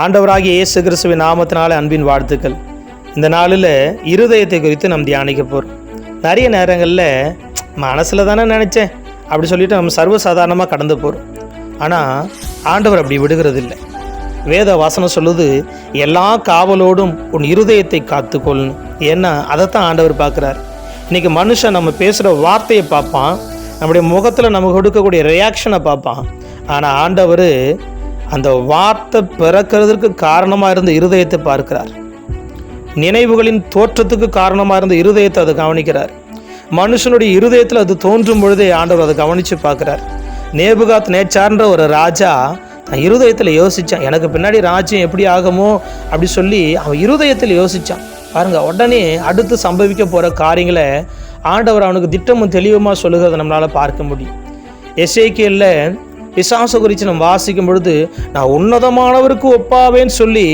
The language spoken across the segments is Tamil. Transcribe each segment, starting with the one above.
ஆண்டவராகிய இயேசு கிறிஸ்துவின் நாமத்தினால அன்பின் வாழ்த்துக்கள். இந்த நாளில் இருதயத்தை குறித்து நம்ம தியானிக்க போகிறோம் நிறைய நேரங்களில் மனசில் தானே நினச்சேன் அப்படி சொல்லிட்டு நம்ம சர்வசாதாரணமாக கடந்து போகிறோம் ஆனால் ஆண்டவர் அப்படி விடுகிறது இல்லை வேத வாசனம் சொல்லுது எல்லா காவலோடும் உன் இருதயத்தை காத்துக்கொள்ளணும் ஏன்னா அதைத்தான் ஆண்டவர் பார்க்குறாரு. இன்றைக்கி மனுஷன் நம்ம பேசுகிற வார்த்தையை பார்ப்பான் நம்முடைய முகத்தில் நமக்கு கொடுக்கக்கூடிய ரியாக்ஷனை பார்ப்பான். ஆனால் ஆண்டவர் அந்த வார்த்தை பிறக்கிறதுக்கு காரணமாக இருந்த இருதயத்தை பார்க்கிறார். நினைவுகளின் தோற்றத்துக்கு காரணமாக இருந்த இருதயத்தை அதை கவனிக்கிறார். மனுஷனுடைய இருதயத்தில் அது தோன்றும் பொழுதே ஆண்டவர் அதை கவனித்து பார்க்குறார். நேபுகாத் நேச்சார்ன்ற ஒரு ராஜா தன் இருதயத்தில் யோசித்தான் எனக்கு பின்னாடி ராஜ்யம் எப்படி ஆகுமோ? அப்படி சொல்லி அவன் இருதயத்தில் யோசித்தான் பாருங்க உடனே அடுத்து சம்பவிக்க போகிற காரியங்களை ஆண்டவர் அவனுக்கு திட்டமும் தெளிவுமாக சொல்லுகிறத நம்மளால் பார்க்க முடியும். எஸ்ஐக்கியல்ல பிசாசு குறித்து நம்ம வாசிக்கும் பொழுது நான் உன்னதமானவருக்கு ஒப்பாவேன்னு சொல்லி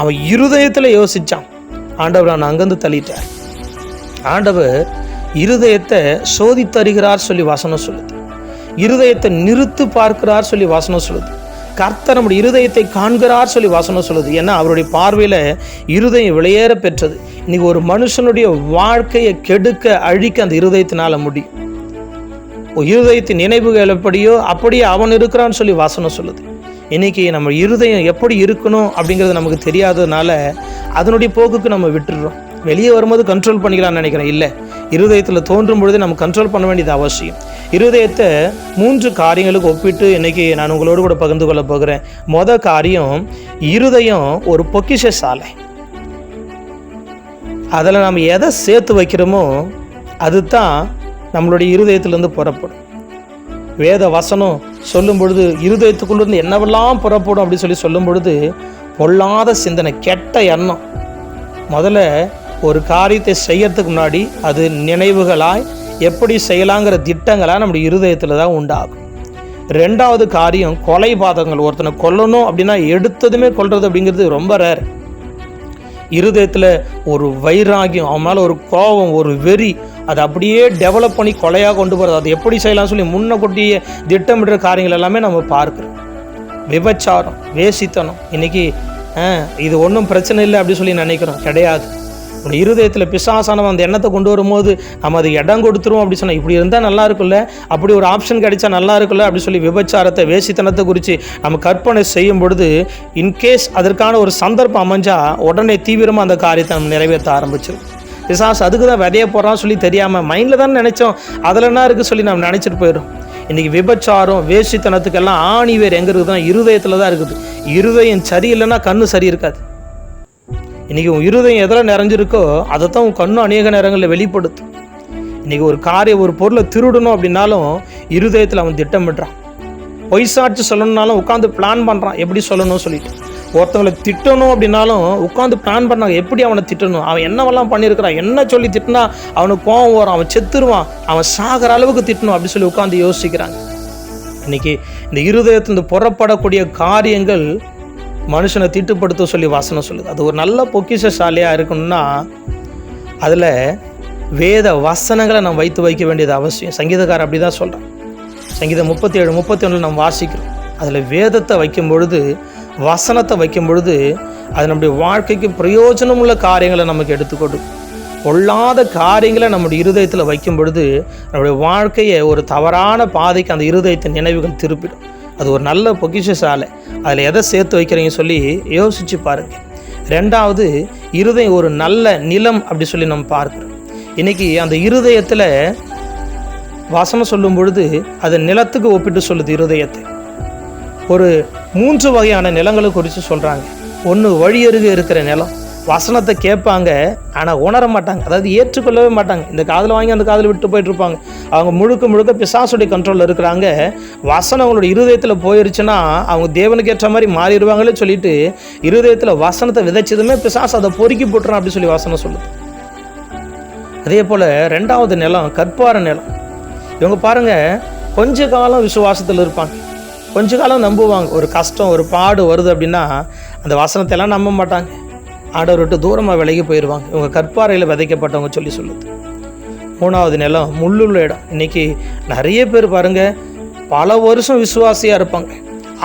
அவன் இருதயத்தில் யோசித்தான் ஆண்டவர் நான் அங்கேருந்து தள்ளிட்டார். ஆண்டவர் இருதயத்தை சோதித்தருகிறார் சொல்லி வசனம் சொல்லுது. இருதயத்தை நிறுத்து பார்க்கிறார் சொல்லி வசனம் சொல்லுது. கர்த்தர் நம்முடைய இருதயத்தை காண்கிறார் சொல்லி வசனம் சொல்லுது. ஏன்னா அவருடைய பார்வையில் இருதயம் விளையேற பெற்றது. இன்னைக்கு ஒரு மனுஷனுடைய வாழ்க்கையை கெடுக்க அழிக்க அந்த இருதயத்தினால முடியும். இருதயத்தின் நினைவுகள் எப்படியோ அப்படியே அவன் இருக்கிறான்னு சொல்லி வாசனம் சொல்லுது. இன்னைக்கு நம்ம இருதயம் எப்படி இருக்கணும் அப்படிங்கிறது நமக்கு தெரியாததுனால அதனுடைய போக்குக்கு நம்ம விட்டுடுறோம். வெளியே வரும்போது கண்ட்ரோல் பண்ணிக்கலாம்னு நினைக்கிறேன். இல்லை இருதயத்தில் தோன்றும் பொழுது நம்ம கண்ட்ரோல் பண்ண வேண்டியது அவசியம். இருதயத்தை மூன்று காரியங்களுக்கு ஒப்பிட்டு இன்னைக்கு நான் உங்களோடு கூட பகிர்ந்து கொள்ள போகிறேன். மொத காரியம் இருதயம் ஒரு பொக்கிஷ சாலை. அதில் நம்ம எதை சேர்த்து வைக்கிறோமோ அதுதான் நம்மளுடைய இருதயத்திலிருந்து புறப்படும். வேத வசனம் சொல்லும் பொழுது இருதயத்துக்குள்ளேருந்து என்னவெல்லாம் புறப்படும் அப்படின்னு சொல்லி சொல்லும் பொழுது பொல்லாத சிந்தனை கெட்ட எண்ணம். முதல்ல ஒரு காரியத்தை செய்யறதுக்கு முன்னாடி அது நினைவுகளாய் எப்படி செய்யலாங்கிற திட்டங்களாக நம்முடைய இருதயத்தில் தான் உண்டாகும். ரெண்டாவது காரியம் கொலை பாதகங்கள் ஒருத்தனை கொல்லணும் அப்படின்னா எடுத்ததுமே கொல்றது அப்படிங்கிறது ரொம்ப ரேர் இருதயத்தில் ஒரு வைராகியம் அவன் மேலே ஒரு கோபம் ஒரு வெறி அதை அப்படியே டெவலப் பண்ணி கொலையாக கொண்டு போகிறது அது எப்படி செய்யலாம்னு சொல்லி முன்ன கொட்டிய திட்டமிடுற காரியங்கள் எல்லாமே நம்ம பார்க்குறோம். விபச்சாரம் வேசித்தனம் இன்றைக்கி இது ஒன்றும் பிரச்சனை இல்லை அப்படின்னு சொல்லி நினைக்கிறோம். கிடையாது. உன் இருதயத்தில் பிசாசானவன் அந்த எண்ணத்தை கொண்டு வரும்போது நம்ம அது இடம் கொடுத்துருவோம் அப்படி சொன்னால் இப்படி இருந்தால் நல்லா இருக்குல்ல அப்படி ஒரு ஆப்ஷன் கிடைச்சா நல்லா இருக்குல்ல அப்படி சொல்லி விபச்சாரத்தை வேசித்தனத்தை குறித்து நம்ம கற்பனை செய்யும் பொழுது இன்கேஸ் அதற்கான ஒரு சந்தர்ப்பம் அமைஞ்சால் உடனே தீவிரமாக அந்த காரியத்தை நம்ம நிறைவேற்ற ஆரம்பிச்சிடும் பிசாஸ் அதுக்கு தான் விதைய போகிறான்னு சொல்லி தெரியாமல் மைண்டில் தான் நினச்சோம். அதில் என்ன இருக்குது சொல்லி நம்ம நினச்சிட்டு போயிடும் இன்றைக்கி விபச்சாரம் வேஷித்தனத்துக்கெல்லாம் ஆணி வேர் எங்கே இருக்குதுன்னா இருதயத்தில் தான் இருக்குது. இருதயம் சரியில்லைன்னா கண்ணு சரி இருக்காது. இன்றைக்கி உன் இருதயம் எதில் நிறைஞ்சிருக்கோ அதை தான் உன் கண்ணு அநேக நேரங்களில் வெளிப்படுத்தும். இன்றைக்கி ஒரு காரியம் ஒரு பொருளை திருடணும் அப்படின்னாலும் இருதயத்தில் அவன் திட்டமிடுறான். பொய் சாட்சி சொல்லணும்னாலும் உட்காந்து பிளான் பண்ணுறான் எப்படி சொல்லணும்னு சொல்லிட்டு. ஒருத்தவங்களை திட்டணும் அப்படின்னாலும் உட்காந்து பிளான் பண்ணாங்க. எப்படி அவனை திட்டணும்? அவன் என்னவெல்லாம் பண்ணியிருக்கிறான்? என்ன சொல்லி திட்டினா அவனுக்கு கோவம் வரும். அவன் செத்துருவான். அவன் சாகிற அளவுக்கு திட்டணும் அப்படின்னு சொல்லி உட்காந்து யோசிக்கிறாங்க. இன்னைக்கு இந்த இருதயத்திலிருந்து புறப்படக்கூடிய காரியங்கள் மனுஷனை திட்டுப்படுத்த சொல்லி வாசனை சொல்லுது. அது ஒரு நல்ல பொக்கிஷசாலியாக இருக்கணும்னா அதில் வேத வசனங்களை நம்ம வைத்து வைக்க வேண்டியது அவசியம். சங்கீதக்காரர் அப்படி தான் சொல்கிறான் சங்கீதம் முப்பத்தி ஏழு முப்பத்தி ஒன்றில் நம்ம வாசிக்கிறோம். அதில் வேதத்தை வைக்கும் பொழுது வசனத்தை வைக்கும் பொழுது அது நம்முடைய வாழ்க்கைக்கு பிரயோஜனமுள்ள காரியங்களை நமக்கு எடுத்துக்கொடு கொள்ளாத காரியங்களை நம்முடைய இருதயத்தில் வைக்கும் பொழுது நம்முடைய வாழ்க்கையை ஒரு தவறான பாதைக்கு அந்த இருதயத்தின் நினைவுகள் திருப்பிடும். அது ஒரு நல்ல பொக்கிஷ சாலை அதில் எதை சேர்த்து வைக்கிறீங்க சொல்லி யோசித்து பாருங்கள் ரெண்டாவது இருதயம் ஒரு நல்ல நிலம் அப்படி சொல்லி நம்ம பார்க்குறோம். இன்றைக்கி அந்த இருதயத்தில் வசனம் சொல்லும் பொழுது அது நிலத்துக்கு ஒப்பிட்டு சொல்லுது இருதயத்தை. ஒரு மூன்று வகையான நிலங்களை குறித்து சொல்கிறாங்க ஒன்று வழியருகே இருக்கிற நிலம். வசனத்தை கேட்பாங்க ஆனால் உணர மாட்டாங்க. அதாவது ஏற்றுக்கொள்ளவே மாட்டாங்க. இந்த காதில் வாங்கி அந்த காதில் விட்டு போயிட்டு இருப்பாங்க. அவங்க முழுக்க முழுக்க பிசாசுடைய கண்ட்ரோலில் இருக்கிறாங்க. வசனம் அவங்களோட இருதயத்தில் போயிருச்சுன்னா அவங்க தேவனுக்கு ஏற்ற மாதிரி மாறிடுவாங்களே சொல்லிட்டு இருதயத்தில் வசனத்தை விதைச்சதுமே பிசாசு அதை பொறுக்கி போட்டுறான் அப்படின்னு சொல்லி வசனம் சொல்லுது. அதே போல் ரெண்டாவது நிலம் கற்பார நிலம். இவங்க பாருங்க கொஞ்ச காலம் விசுவாசத்தில் இருப்பாங்க. கொஞ்ச காலம் நம்புவாங்க. ஒரு கஷ்டம் ஒரு பாடு வருது அப்படின்னா அந்த வசனத்தை எல்லாம் நம்ப மாட்டாங்க. ஆண்டவர் விட்டு தூரமாக விலகி போயிடுவாங்க இவங்க கற்பாறையில் விதைக்கப்பட்டவங்க சொல்லி சொல்லுது. மூணாவது நிலம் முள்ளுள்ள இடம். இன்றைக்கி நிறைய பேர் பாருங்கள் பல வருஷம் விசுவாசியாக இருப்பாங்க.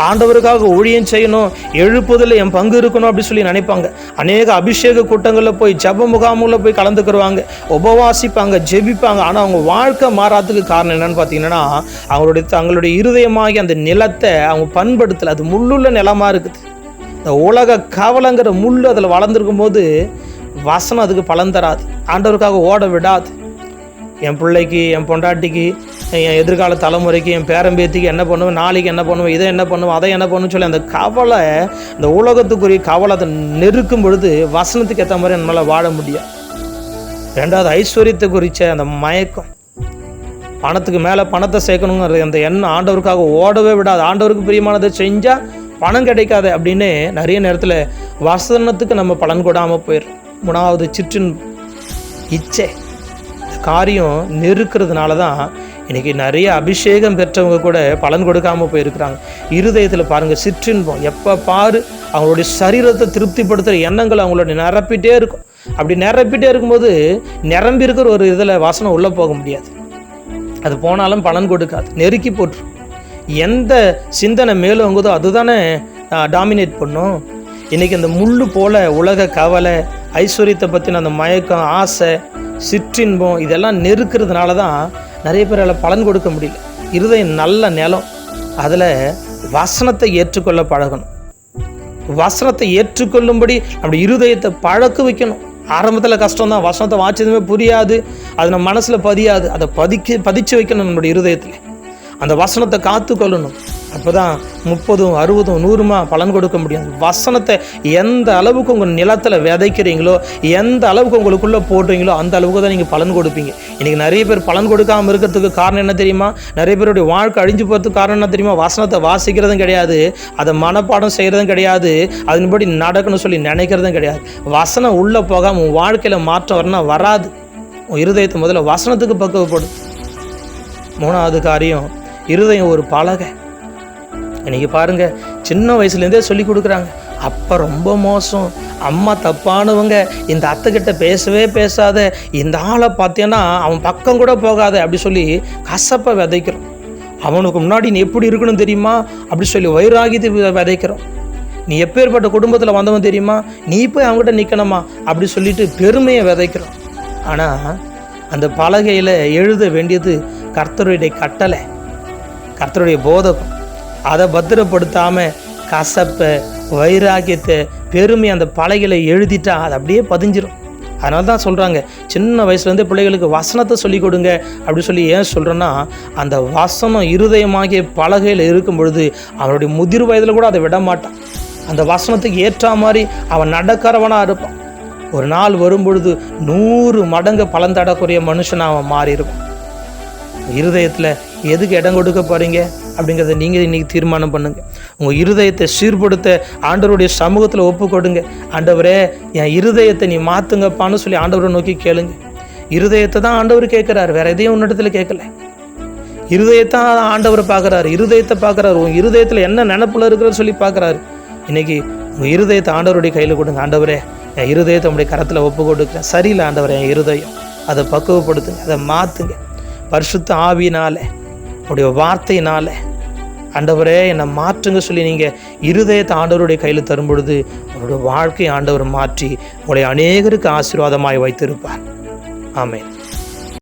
ஆண்டவருக்காக ஊழியம் செய்யணும் எழுப்புதில் என் பங்கு இருக்கணும் அப்படின்னு சொல்லி நினைப்பாங்க. அநேக அபிஷேக கூட்டங்களில் போய் ஜெப முகாமில் போய் கலந்துக்கிடுவாங்க உபவாசிப்பாங்க ஜெபிப்பாங்க. ஆனால் அவங்க வாழ்க்கை மாறாததுக்கு காரணம் என்னன்னு பார்த்தீங்கன்னா அவங்களுடைய தங்களுடைய இருதயமாகி அந்த நிலத்தை அவங்க பண்படுத்தலை. அது முள்ளுள்ள நிலமாக இருக்குது. இந்த உலக கவலைங்கிற முள் அதில் வளர்ந்துருக்கும் போது வசனம் அதுக்கு பலன் தராது. ஆண்டவருக்காக ஓட விடாது. என் பிள்ளைக்கு என் பொண்டாட்டிக்கு என் எதிர்கால தலைமுறைக்கு என் பேரம்பேத்திக்கு என்ன பண்ணுவேன் நாளைக்கு என்ன பண்ணுவேன் இதை என்ன பண்ணுவேன் அதை என்ன பண்ணுவேன் சொல்லி அந்த கவலை இந்த உலகத்துக்குரிய கவலை அதை நெருக்கும் பொழுது வசனத்துக்கு ஏற்ற மாதிரி நம்மளால் வாழ முடியும். ரெண்டாவது ஐஸ்வர்யத்தை குறித்த அந்த மயக்கம். பணத்துக்கு மேலே பணத்தை சேர்க்கணுங்கிறது அந்த எண்ணம் ஆண்டவருக்காக ஓடவே விடாது. ஆண்டவருக்கு பிரியமானதை செஞ்சால் பணம் கிடைக்காது அப்படின்னு நிறைய நேரத்தில் வசனத்துக்கு நம்ம பலன் கொடாமல் போயிடும் மூணாவது சிற்றின் இச்சை. காரியம் நெருக்கிறதுனால தான் இன்றைக்கி நிறைய அபிஷேகம் பெற்றவங்க கூட பலன் கொடுக்காமல் போயிருக்கிறாங்க. இருதயத்தில் பாருங்கள் சிற்றின்பம். எப்போ பாரு அவங்களுடைய சரீரத்தை திருப்திப்படுத்துகிற எண்ணங்கள் அவங்களோட நிரப்பிட்டே இருக்கும். அப்படி நிரப்பிட்டே இருக்கும்போது நிரம்பி இருக்கிற ஒரு இதில் வாசனை உள்ளே போக முடியாது. அது போனாலும் பலன் கொடுக்காது. நெருக்கி போட்டுரும் எந்த சிந்தனை மேலோங்குதோ அதுதானே டாமினேட் பண்ணும். இன்றைக்கி அந்த முள்ளு போல உலக கவலை ஐஸ்வர்யத்தை பற்றின அந்த மயக்கம் ஆசை சிற்றின்பம் இதெல்லாம் நெருக்கிறதுனால தான் நிறைய பேரால் பலன் கொடுக்க முடியல. இருதயம் நல்ல நிலம். அதில் வசனத்தை ஏற்றுக்கொள்ள பழகணும். வசனத்தை ஏற்றுக்கொள்ளும்படி அப்படி இருதயத்தை பழக்க வைக்கணும். ஆரம்பத்தில் கஷ்டம் தான் வசனத்தை வாய்ச்சதுமே புரியாது. அது நம்ம மனசில் பதியாது. அதை பதிக்க பதிச்சு வைக்கணும் நம்மளுடைய இருதயத்தில். அந்த வசனத்தை காத்துக்கொள்ளணும் அப்போ தான் முப்பதும் அறுபதும் நூறுமா பலன் கொடுக்க முடியும். வசனத்தை எந்த அளவுக்கு உங்கள் நிலத்தில் விதைக்கிறீங்களோ எந்த அளவுக்கு உங்களுக்குள்ளே போடுறீங்களோ அந்த அளவுக்கு தான் நீங்கள் பலன் கொடுப்பீங்க. இன்றைக்கி நிறைய பேர் பலன் கொடுக்காமல் இருக்கிறதுக்கு காரணம் என்ன தெரியுமா? நிறைய பேருடைய வாழ்க்கை அழிஞ்சு போகிறதுக்கு காரணம் என்ன தெரியுமா? வசனத்தை வாசிக்கிறதும் கிடையாது. அதை மனப்பாடம் செய்கிறதும் கிடையாது. அதன்படி நடக்கணும்னு சொல்லி நினைக்கிறதும் கிடையாது. வசனம் உள்ளே போகாமல் உன் வாழ்க்கையில் மாற்றம் வரணும் வராது. உன் இருதயத்தை முதல்ல வசனத்துக்கு பக்குவப்படும் மூணாவது காரியம் இருதயம் ஒரு பலகை. இன்னைக்கு பாருங்க சின்ன வயசுலேருந்தே சொல்லி கொடுக்குறாங்க. அப்பா ரொம்ப மோசம். அம்மா தப்பானவங்க இந்த அத்தைக்கிட்ட பேசவே பேசாத இந்த ஆளை பார்த்தேன்னா அவன் பக்கம் கூட போகாத அப்படி சொல்லி கசப்பை விதைக்கிறோம். அவனுக்கு முன்னாடி நீ எப்படி இருக்கணும் தெரியுமா? அப்படி சொல்லி வைராகியத்தை விதைக்கிறோம். நீ எப்பேற்பட்ட குடும்பத்தில் வந்தவன் தெரியுமா? நீ போய் அவங்ககிட்ட நிற்கணுமா அப்படி சொல்லிட்டு பெருமையை விதைக்கிறோம். ஆனால் அந்த பலகையில் எழுத வேண்டியது கர்த்தருடைய கட்டளை. கர்த்தருடைய போதகம். அதை பத்திரப்படுத்தாமல் கசப்பை வைராக்கியத்தை பெருமை அந்த பலகையில் எழுதிட்டா அது அப்படியே பதிஞ்சிடும் அதனால தான் சொல்கிறாங்க சின்ன வயசுலேருந்தே பிள்ளைகளுக்கு வசனத்தை சொல்லிக் கொடுங்க அப்படி சொல்லி ஏன் சொல்கிறேன்னா அந்த வசனம் இருதயமாகிய பலகையில் இருக்கும் பொழுது அவனுடைய முதிர் வயதில் கூட அதை விட மாட்டான். அந்த வசனத்துக்கு ஏற்ற மாதிரி அவன் நடக்கிறவனாக இருப்பான். ஒரு நாள் வரும்பொழுது நூறு மடங்கு பலன் தடக்கூடிய மனுஷனாக அவன் மாறியிருப்பான். இருதயத்தில் எதுக்கு இடம் கொடுக்க போகிறீங்க அப்படிங்கிறத நீங்கள் இன்றைக்கி தீர்மானம் பண்ணுங்கள் உங்கள் இருதயத்தை சீர்படுத்த ஆண்டவருடைய சமூகத்தில் ஒப்பு கொடுங்க ஆண்டவரே என் இருதயத்தை நீ மாற்றுங்கப்பான்னு சொல்லி ஆண்டவரை நோக்கி கேளுங்க. இருதயத்தை தான் ஆண்டவர் கேட்குறாரு. வேறு எதையும் உன்னிடத்தில் கேட்கல. இருதயத்தை ஆண்டவர் பார்க்குறாரு. இருதயத்தை பார்க்குறாரு. உன் இருதயத்தில் என்ன நினப்பில் இருக்கிறன்னு சொல்லி பார்க்குறாரு. இன்றைக்கி உங்கள் இருதயத்தை ஆண்டவருடைய கையில் கொடுங்க. ஆண்டவரே என் இருதயத்தை உங்களுடைய கரத்தில் ஒப்பு கொடுக்குறேன் சரியில்லை ஆண்டவரே என் இருதயம். அதை பக்குவப்படுத்துங்க. அதை மாற்றுங்க பரிசுத்த ஆவியினால உடைய வார்த்தையினால. ஆண்டவரே என்னை மாற்றுங்க சொல்லி நீங்கள் இருதயத்தை ஆண்டவருடைய கையில் தரும் பொழுது உங்களுடைய வாழ்க்கை ஆண்டவர் மாற்றி உங்களை அநேகருக்கு ஆசீர்வாதமாய் வைத்திருப்பார். ஆமேன்.